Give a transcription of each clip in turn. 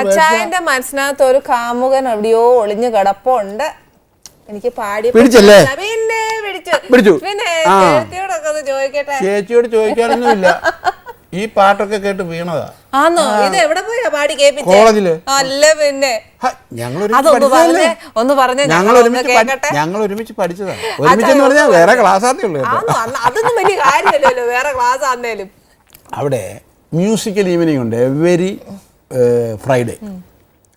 അച്ചായന്റെ മനസ്സിനകത്ത് ഒരു കാമുകൻ എവിടെയോ ഒളിഞ്ഞു കിടപ്പുണ്ട്. എനിക്ക് പാടി പിടിച്ചല്ലേ? പിന്നെ പിടിച്ചു. പിടിച്ചു. പിന്നെ ചേച്ചിയോടൊക്കെ ഒന്ന് ചോദിക്കട്ടെ? ചേച്ചിയോട് ചോദിക്കാനൊന്നുമില്ല. ഈ പാട്ടൊക്കെ കേട്ട് വീണതാ. ആന്നോ? ഇത് എവിടെ പോയാ പാടി കേൾപ്പിച്ചേ. അല്ല പിന്നെ. ഞങ്ങൾ അതൊന്ന് ഒരുമിച്ച്? പറഞ്ഞേ ഒന്ന് പറഞ്ഞേ ഞങ്ങൾ ഒരുമിച്ച് ഞങ്ങൾ ഒരുമിച്ച് പഠിച്ചതാ. ഒരുമിച്ചെന്ന് പറഞ്ഞാൽ വേറെ ക്ലാസ് ആണേ ഉള്ളു അതൊന്നും വലിയ കാര്യമല്ലല്ലോ വേറെ ക്ലാസ് ആന്നേലും അവിടെ മ്യൂസിക്കൽ ഈവനിങ് ഉണ്ട്. എവരി ഫ്രൈഡേ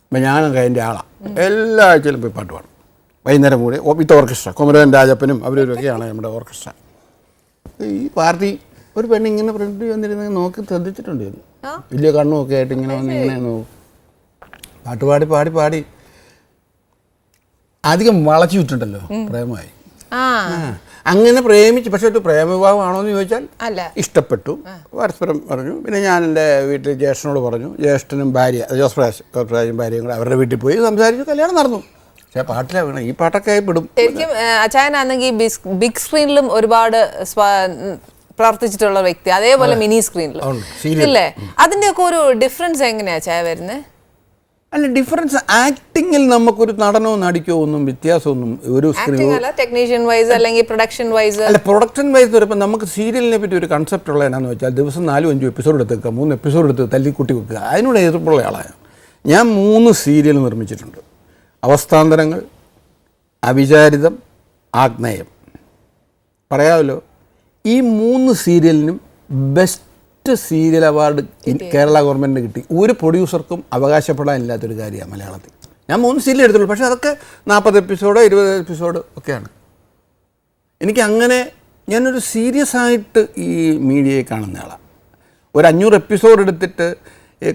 അപ്പം ഞാനൊക്കെ അതിന്റെ ആളാണ് എല്ലാ ആഴ്ചയിലും പോയി പാട്ട് പാടും. വൈകുന്നേരം കൂടി വിത്ത് ഓർക്കസ്ട്ര കുമരൻ രാജപ്പനും അവരൊക്കെയാണ് നമ്മുടെ ഓർക്കസ്ട്ര ഈ പാർട്ടി ഒരു പെണ്ണ് ഇങ്ങനെ ഫ്രണ്ട് വന്നിരുന്ന നോക്കി ശ്രദ്ധിച്ചിട്ടുണ്ട്. വലിയ കണ്ണുമൊക്കെ ആയിട്ട് ഇങ്ങനെ വന്ന് ഇങ്ങനെ നോക്കും. പാട്ട് പാടി പാടി പാടി. അധികം വളച്ചു വിട്ടുണ്ടല്ലോ പ്രേമമായി. അങ്ങനെ പ്രേമിച്ചു പക്ഷെ ഒരു പ്രേമവിവാഹമാണോ എന്ന് ചോദിച്ചാൽ അല്ല. ഇഷ്ടപ്പെട്ടു. പരസ്പരം പറഞ്ഞു. പിന്നെ ഞാൻ എന്റെ വീട്ടിൽ ജ്യേഷ്ഠനോട് പറഞ്ഞു. ജ്യേഷ്ഠനും ഭാര്യ ജോസ് പ്രകാശ് ജോസ് പ്രകാശും ഭാര്യയും കൂടെ അവരുടെ വീട്ടിൽ പോയി സംസാരിച്ചു. കല്യാണം നടന്നു. പക്ഷേ പാട്ടിലാ വീണ ഈ പാട്ടൊക്കെ പെടും. ശരിക്കും അച്ചായനാണെങ്കിൽ ബിഗ് സ്ക്രീനിലും ഒരുപാട് പ്രവർത്തിച്ചിട്ടുള്ള വ്യക്തി. അതേപോലെ മിനി സ്ക്രീനിലും. ഇല്ലേ? അതിന്റെയൊക്കെ ഒരു ഡിഫറൻസ് എങ്ങനെയാ ചായ വരുന്നത് അല്ല ഡിഫറൻസ് ആക്ടിങ്ങിൽ നമുക്കൊരു നടനോ നടിക്കോ ഒന്നും വ്യത്യാസമൊന്നും ഒരു അല്ല ടെക്നീഷ്യൻ വൈസ് അല്ലെങ്കിൽ പ്രൊഡക്ഷൻ വൈസ് അല്ല പ്രൊഡക്ഷൻ വൈസ് വരുമ്പോൾ നമുക്ക് സീരിയലിനെ പറ്റി ഒരു കൺസെപ്റ്റ് ഉള്ള എന്നാന്ന് വെച്ചാൽ ദിവസം നാലും അഞ്ചും എപ്പിസോഡ് എടുത്ത് വെക്കുക മൂന്ന് എപ്പിസോഡ് എടുത്ത് തല്ലിക്കുട്ടി വെക്കുക. അതിനോട് എതിർപ്പുള്ള ആളാണ് ഞാൻ. മൂന്ന് സീരിയൽ നിർമ്മിച്ചിട്ടുണ്ട്. അവസ്ഥാന്തരങ്ങൾ അവിചാരിതം ആഗ്നേയം. പറയാമല്ലോ? ഈ മൂന്ന് സീരിയലിനും ബെസ്റ്റ് സീരിയൽ അവാർഡ് കേരള ഗവൺമെന്റിന് കിട്ടി. ഒരു പ്രൊഡ്യൂസർക്കും അവകാശപ്പെടാനില്ലാത്തൊരു കാര്യമാണ് മലയാളത്തിൽ. ഞാൻ മൂന്ന് സീരിയൽ എടുത്തുള്ളൂ പക്ഷേ അതൊക്കെ നാൽപ്പത് എപ്പിസോഡ് ഇരുപത് എപ്പിസോഡ് ഒക്കെയാണ്. എനിക്ക് അങ്ങനെ ഞാനൊരു സീരിയസ് ആയിട്ട് ഈ മീഡിയയെ കാണുന്ന ആളാണ് ഒരു അഞ്ഞൂറ് എപ്പിസോഡ് എടുത്തിട്ട്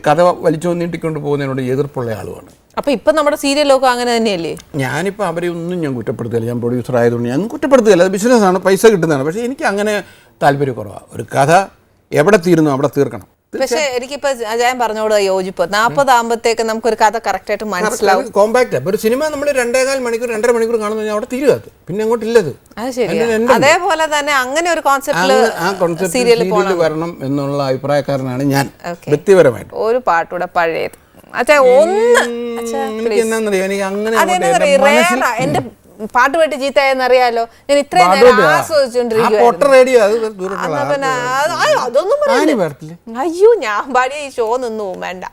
കഥ വലിച്ചു നീട്ടിക്കൊണ്ട് പോകുന്നതിനോട് എതിർപ്പുള്ള ആളുമാണ്. അപ്പൊ ഇപ്പൊ നമ്മുടെ സീരിയൽ സീരിയലൊക്കെ അങ്ങനെ തന്നെയല്ലേ? ഞാനിപ്പോൾ അവരെ ഒന്നും ഞാൻ കുറ്റപ്പെടുത്തുകയില്ല ഞാൻ പ്രൊഡ്യൂസർ ആയതുകൊണ്ട് ഞാൻ കുറ്റപ്പെടുത്തുകയില്ല അത് ബിസിനസ്സാണ് പൈസ കിട്ടുന്നതാണ്. പക്ഷേ എനിക്ക് അങ്ങനെ താല്പര്യക്കുറവാണ് ഒരു കഥ എവിടെ തീരുന്നു അവിടെ തീർക്കണം. പക്ഷേ എനിക്കിപ്പോ അജയം പറഞ്ഞോട് യോജിപ്പ്. നമുക്ക് ഒരു കഥ കറക്റ്റ് ആയിട്ട് മനസ്സിലാവും. കോമ്പാക്റ്റ് ഒരു സിനിമ നമ്മൾ രണ്ടേകാൽ മണിക്കൂർ രണ്ടര മണിക്കൂർ കാണുന്ന അവിടെ തീരുക അത്. പിന്നെ അങ്ങോട്ട് ഇല്ലത്. അത് ശരിയാ. അതിന്റെ end ഉണ്ട്. അതേപോലെ തന്നെ അങ്ങനെ ഒരു കോൺസെപ്റ്റ് സീരിയൽ വരണം എന്നുള്ള അഭിപ്രായക്കാരനാണ് ഞാൻ. വ്യക്തിപരമായിട്ട്. ഒരു പാട്ടൂടെ പഴയത്. അച്ഛാ ഒന്ന്. അച്ഛാ, എനിക്ക് അങ്ങനെ അതെന്നറിയ എന്റെ പാട്ട് പെട്ട് ചീത്തയെന്നറിയാലോ ഞാൻ ഇത്രയും നേരം ആസ്വദിച്ചോണ്ടിരിക്കും അയ്യോ, ഞാൻ പാടിയ ഈ ഷോ നിന്നു പോകും വേണ്ട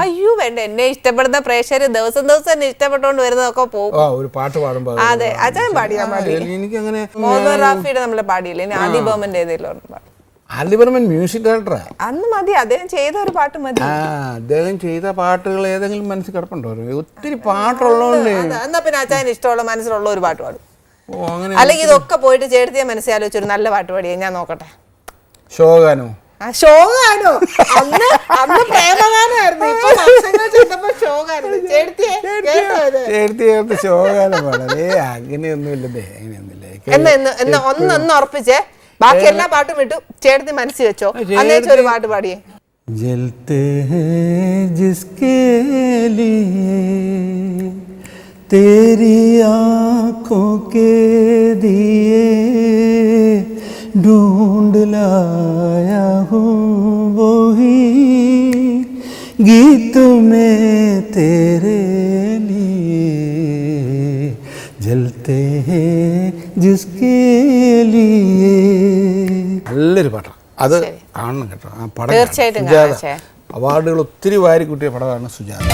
അയ്യോ വേണ്ട. എന്നെ ഇഷ്ടപ്പെടുന്ന പ്രേക്ഷകര് ദിവസം ദിവസം എന്നെ ഇഷ്ടപ്പെട്ടോണ്ട് വരുന്നതൊക്കെ പോകും. ഒരു പാട്ട് പാടുമ്പോൾ അതെ അച്ഛൻ പാടിയാ മതി എനിക്ക് അങ്ങനെ മോഹൻ റാഫിയുടെ നമ്മളെ പാടിയില്ലേ? ഇനി ആദി ബോമന്റെ ഏതെങ്കിലും ഒരെണ്ണം ആൽബർമൻ മ്യൂസിക് ഡയറക്ടറാണ് അന്ന് മതി അദ്ദേഹം ചെയ്ത ഒരു പാട്ട് മതി. ആ അദ്ദേഹം ചെയ്ത പാട്ടുകൾ ഏതെങ്കിലും മനസ്സിൽ കിടപ്പുണ്ടോ? ഒത്തിരി പാട്ടുള്ളതുകൊണ്ട്. എന്നാ പിന്നെ ഇഷ്ടമുള്ള മനസ്സിലുള്ള ഒരു പാട്ട് പാടും. ഓ അങ്ങനെ അല്ലെങ്കിൽ ഇതൊക്കെ പോയിട്ട് ചേർത്തിയ മനസ്സിലാലോചിച്ചൊരു നല്ല പാട്ട് പാടിയേ ഞാൻ നോക്കട്ടെ. ശോകാനോ? ആ ഷോകാനോ അന്ന് അന്ന് പ്രേമഗാനമായിരുന്നു. ഇപ്പൊ വർഷങ്ങൾ കേട്ടോ ഇത്. ചേർത്ത് ചേർത്ത് ശോകാനം അങ്ങനെയൊന്നുമില്ലതേ അങ്ങനെയൊന്നുമില്ല എന്നാ ഒന്ന് ഒന്ന് ഉറപ്പിച്ചേ. ബാക്കി എല്ലാ പാട്ടും വിട്ടു ചേർത്തി മനസ്സിൽ വെച്ചോ അന്നേച്ച് ഒരു പാട്ട് പാടിയേ जलते हैं जिसके लिए तेरी आंखों के दिए ढूंढ लाया हूँ वही गीत में तेरे लिए जलते हैं जिसके लिए നല്ലൊരു പാട്ടാണ് അത് കാണണം കേട്ടോ ആ പടം തീർച്ചയായിട്ടും സുജാത കാണാം, ചേ. അവാർഡുകൾ ഒത്തിരി വാരി കിട്ടിയ പടമാണ് സുജാത